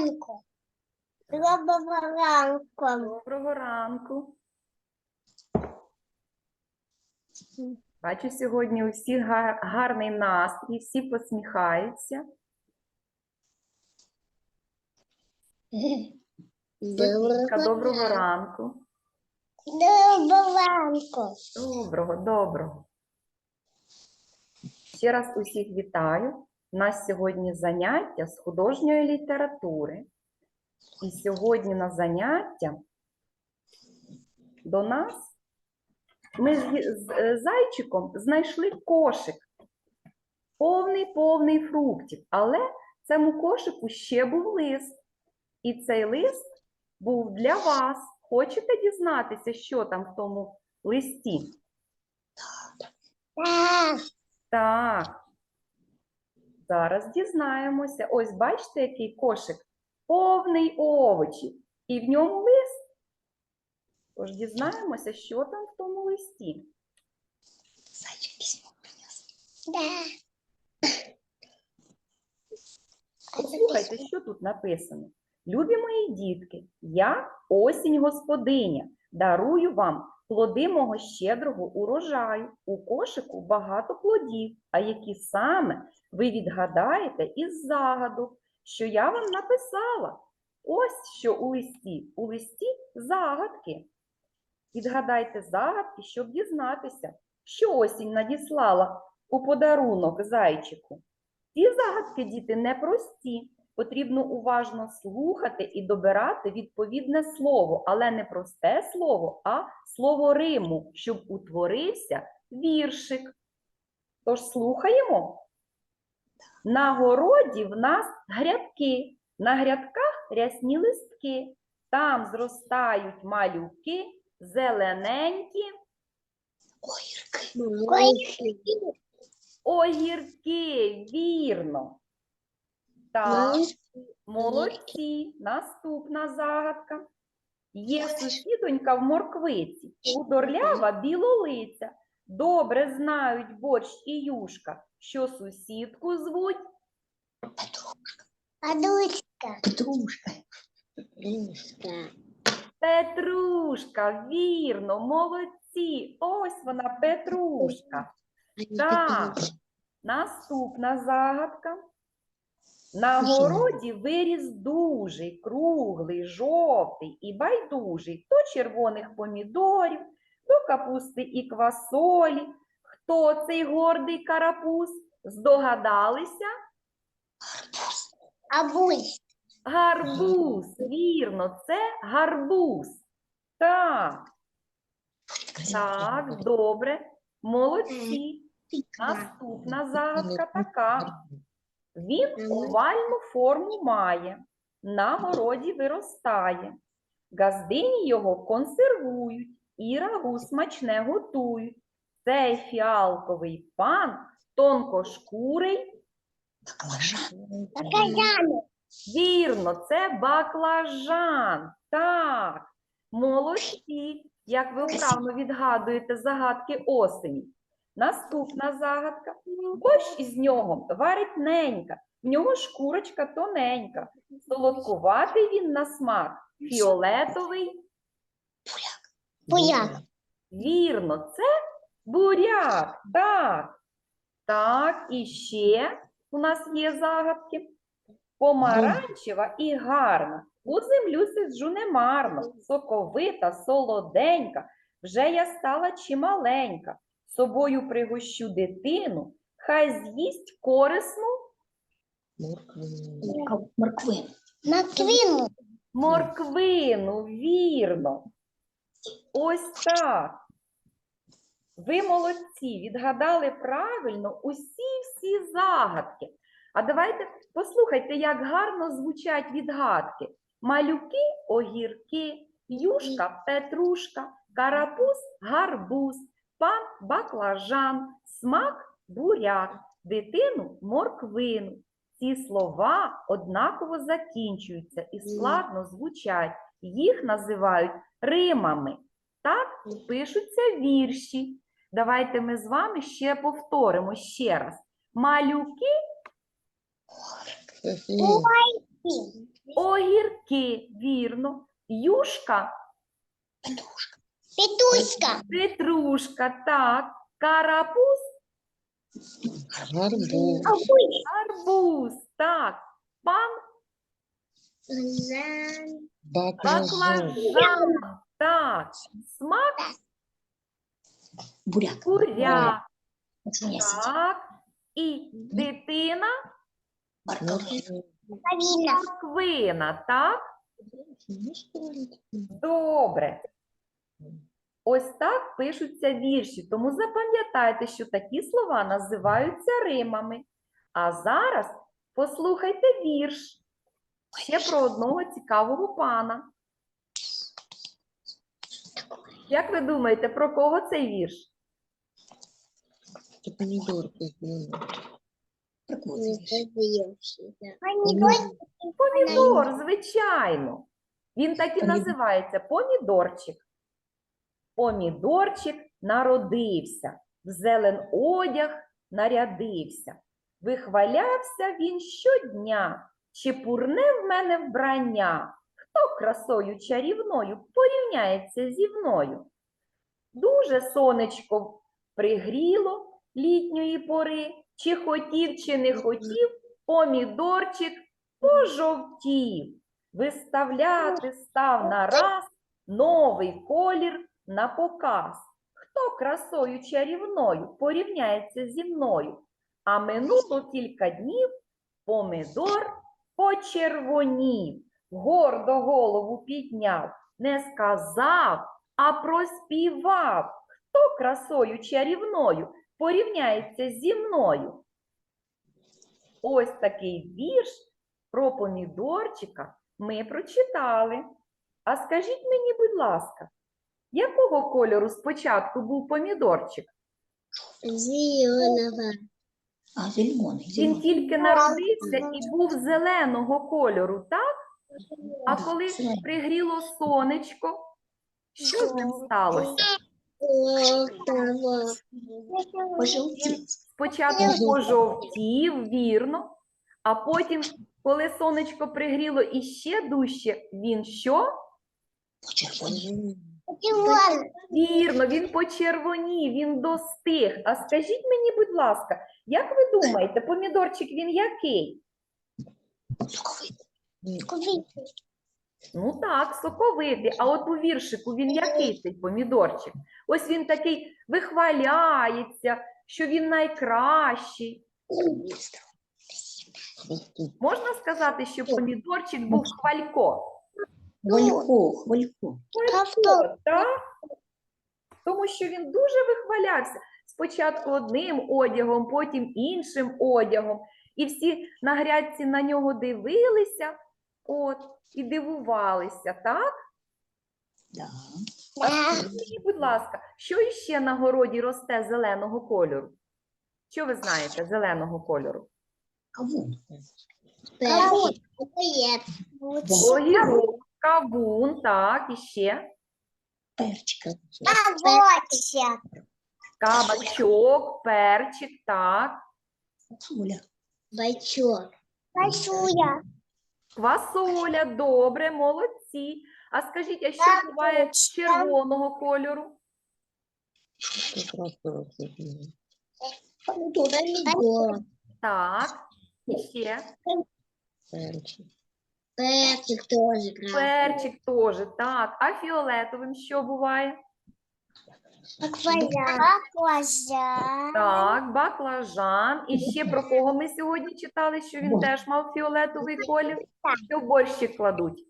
ранку. Доброго ранку. Доброго ранку. Бачу сьогодні у всіх гар- гарний настрій, всі посміхаються. Софійка, доброго ранку. Доброго ранку. Доброго, доброго. Ще раз усіх вітаю. У нас сьогодні заняття з художньої літератури. І сьогодні на заняття до нас ми з, е, зайчиком знайшли кошик. Повний повний фруктів. Але в цьому кошику ще був лист. І цей лист був для вас. Хочете дізнатися, що там в тому листі? Так. Так. Зараз дізнаємося. Ось бачите, який кошик повний овочів. І в ньому лист. Тож дізнаємося, що там в тому листі. Да. Послухайте, що тут написано. Любі мої дітки, я осінь господиня, дарую вам плоди мого щедрого урожаю. У кошику багато плодів, а які саме ви відгадаєте із загадок, що я вам написала. Ось що у листі. У листі загадки. Відгадайте загадки, щоб дізнатися, що осінь надіслала у подарунок зайчику. Ці загадки, діти, непрості. Потрібно уважно слухати і добирати відповідне слово, але не просте слово, а слово Риму, щоб утворився віршик. Тож слухаємо. На городі в нас грядки, на грядках рясні листки, там зростають малюки, зелененькі огірки, вірно. Так. Молодці. Наступна загадка. Є сусідонька в морквиці, худорлява білолиця. Добре знають борщ і юшка, що сусідку звуть. Подушка. Петрушка. Петрушка. Петрушка, вірно, молодці. Ось вона, Петрушка. Так. Наступна загадка. На городі виріс дужий, круглий, жовтий і байдужий. То червоних помідорів, то капусти і квасолі. Хто цей гордий карапуз? Здогадалися? Абусь. Гарбуз, вірно, це гарбуз. Так, так, добре. Молодці. Наступна загадка така. Він овальну форму має, на городі виростає. Газдині його консервують і рагу смачне готують. Цей фіалковий пан тонкошкурий. Баклажаны. Вірно, це баклажан. Так, молодці, як ви вправно відгадуєте загадки осені. Наступна загадка. Борщ із нього варить ненька, в нього шкурочка тоненька. Солодкуватий він на смак, фіолетовий. Буяк. Вірно, це буряк. Так. Так, і ще у нас є загадки. Помаранчева і гарна. У землю сиджу немарно, соковита, солоденька. Вже я стала чималенька. Собою пригощу дитину, хай з'їсть корисну Моркви. На квину. морквину, вірно. Ось так. Ви молодці, відгадали правильно усі-всі загадки. А давайте послухайте, як гарно звучать відгадки. Малюки, огірки, юшка, петрушка, карапуз, гарбуз, пан баклажан, смак буряк, дитину морквину. Ці слова однаково закінчуються і складно звучать. Їх називають римами. Так пишуться вірші. Давайте ми з вами ще повторимо ще раз. Малюки, Огірки, вірно. Юшка, Петрушка. Петуська. петрушка, так. Карапуз, Гарбуз. Абусь. арбуз, так. Пан Баклажан. баклажан, так. Смак Буряк. буряк, так. І дитина морквина, так? Добре. Ось так пишуться вірші, тому запам'ятайте, що такі слова називаються римами. А зараз послухайте вірш ще про одного цікавого пана. Як ви думаєте, про кого цей вірш? Це помідорки. Прикольно. Помидор. Помідор, звичайно. Він так і називається помідорчик. Помідорчик народився, в зелен одяг нарядився. Вихвалявся він щодня, чи пурне в мене вбрання, хто красою чарівною порівняється зі мною. Дуже сонечко пригріло літньої пори, чи хотів, чи не хотів, помідорчик пожовтів. Виставляти став нараз новий колір на показ. Хто красою чарівною порівняється зі мною? А минуло кілька днів помидор почервонів, гордо голову підняв, не сказав, а проспівав. Хто красою чарівною порівняється зі мною? Ось такий вірш про помідорчика ми прочитали. А скажіть мені, будь ласка, якого кольору спочатку був помідорчик? Зеленого. А, зелений. Він тільки народився і був зеленого кольору, так? А коли пригріло сонечко, що з ним сталося? Пожовтів. Спочатку Пожовтів. вірно, а потім, коли сонечко пригріло іще дужче, він що? Вірно, він почервонів, він достиг. А скажіть мені, будь ласка, як ви думаєте, помідорчик він який? Ну так, соковитий. А от у віршику він який цей помідорчик? Ось він такий вихваляється, що він найкращий. Можна сказати, що помідорчик був хвалько? Хвалько, хвалько. Хвалько, так? Тому що він дуже вихвалявся. Спочатку одним одягом, потім іншим одягом. І всі на грядці на нього дивилися от, і дивувалися, так? Да. Скажіть Мені, будь ласка, що іще на городі росте зеленого кольору? Що ви знаєте зеленого кольору? Кавун. Огірок, кавун, так, і ще Перчик. кабачок, перчик, так, Соля. Байчок. Квасоля, добре, молодці. А скажіть, а що буває червоного кольору? Так, і ще Перчик. Перчик тоже перчик теж, так. А фіолетовим що буває? Баклажан. Так, баклажан. І ще про кого ми сьогодні читали, що він теж мав фіолетовий колір? Що в борщик кладуть?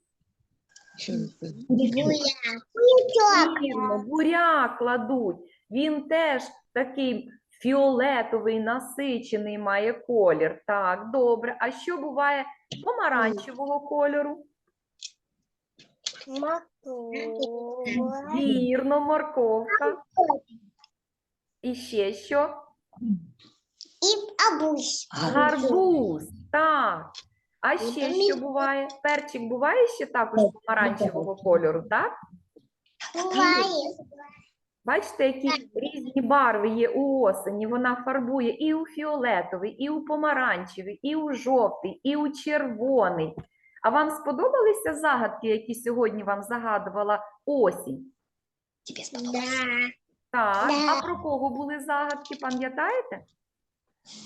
Вірно, буряк кладуть. Він теж такий фіолетовий, насичений має колір. Так, добре. А що буває помаранчевого кольору? Вірно, морковка. І ще що? И абусь. Гарбуз. Так. А ще що буває? Перчик буває ще також помаранчевого кольору, так? Бывает. Бачите, які різні барви є у осені. Вона фарбує і у фіолетовий, і у помаранчевий, і у жовтий, і у червоний. А вам сподобалися загадки, які сьогодні вам загадувала осінь? Тебе сподобалось? Да. Так, Да. а про кого були загадки, пам'ятаєте?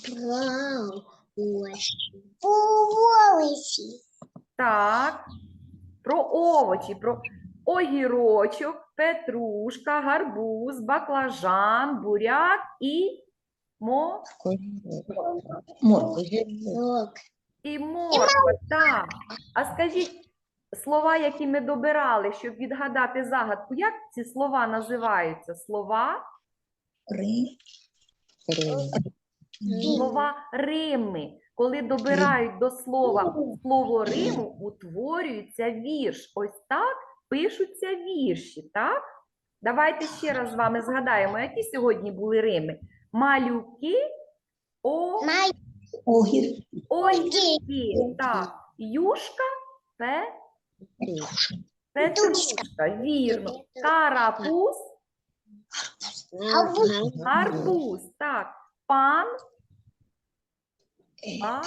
Вау. Очень. По волосі. Так, про овочі, про огірочок, петрушка, гарбуз, баклажан, буряк і мо... Морква. І морква. Так. А скажіть слова, які ми добирали, щоб відгадати загадку, як ці слова називаються? Слова? Рим. Слова Рими. Коли добирають до слова слово Риму, утворюється вірш. Ось так пишуться вірші, так? Давайте ще раз з вами згадаємо, які сьогодні були Рими. Малюки, о, Май. Огір. огірки, так. Юшка, пе, петрушка, вірно. Карапуз, Абу. гарбуз, так. Пан, Е, А.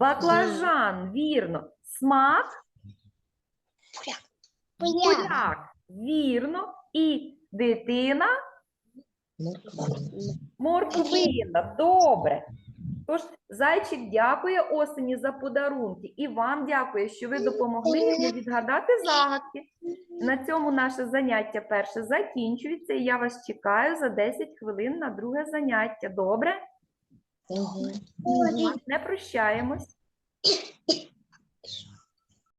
Баклажан, вірно. Смак, Буряк. Буряк, вірно. І дитина, морквина. Добре. Тож, зайчик дякує осені за подарунки. І вам дякую, що ви допомогли мені відгадати загадки. На цьому наше заняття перше закінчується, і я вас чекаю за 10 хвилин на друге заняття. Добре? Не прощаємось.